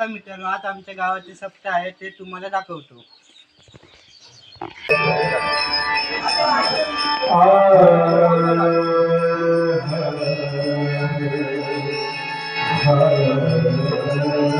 नमस्कार मित्रांनो? आज आमच्या गावाचे सप्ताह आहे ते तुम्हाला दाखवतो. समोरून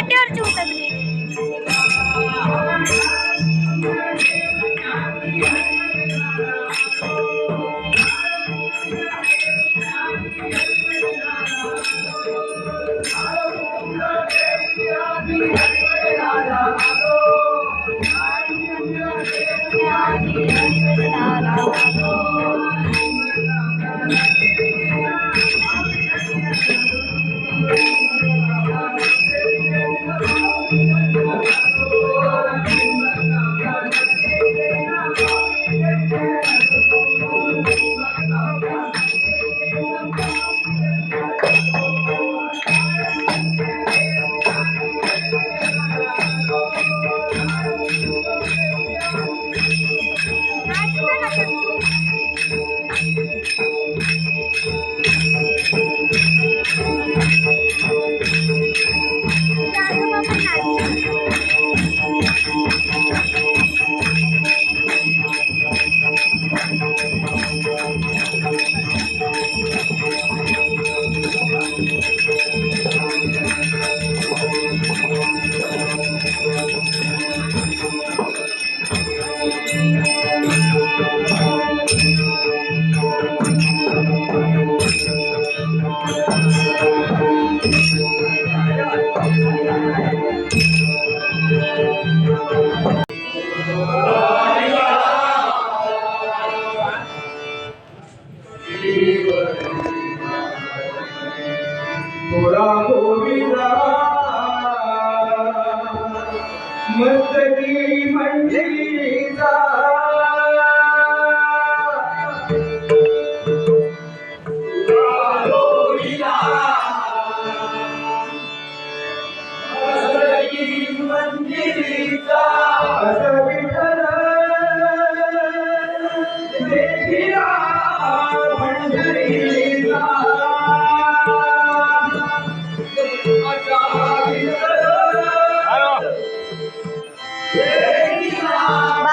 पाटे और वाटेवर चूसत Oh! भक्ती मंडळी जा.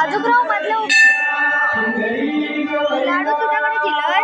बाजूक राहू म्हटलं लाडू तुझ्याकडे दिलंय?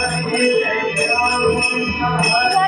Thank you.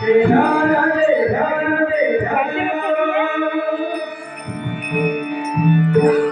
Thank you.